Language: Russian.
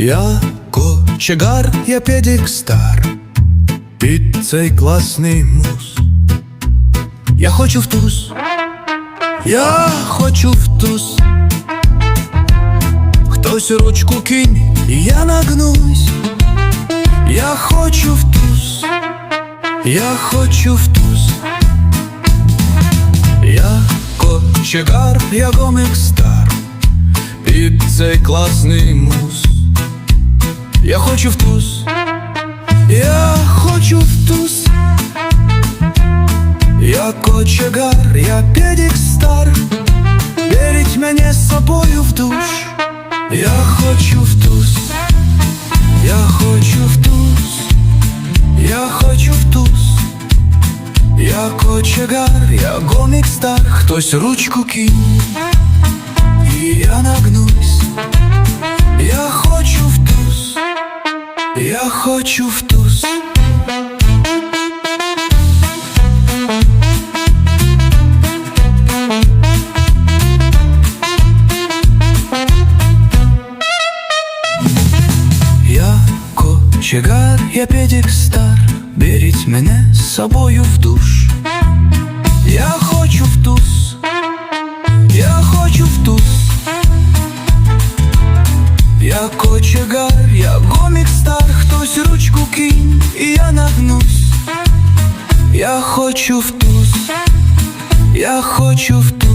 Я кочегар, я педик стар Під цей класний мус Я хочу в туз Я хочу в туз Хтось ручку кинь, і я нагнусь Я хочу в туз Я хочу в туз Я кочегар, я гомик стар Під цей класний мус Я хочу в туз. Я хочу в туз. Я кочегар, я педик стар Беріть мене з собою в душ. Я хочу в туз. Я хочу в туз. Я хочу в туз. Я кочегар, я гомік стар. Хтось ручку кинь Я хочу в туз. Я кочегар, я педик стар Беріть мене з собою в душ. Я хочу в туз. Я хочу в туз. Я кочегар, я гомік Я хочу в туз. Я хочу в туз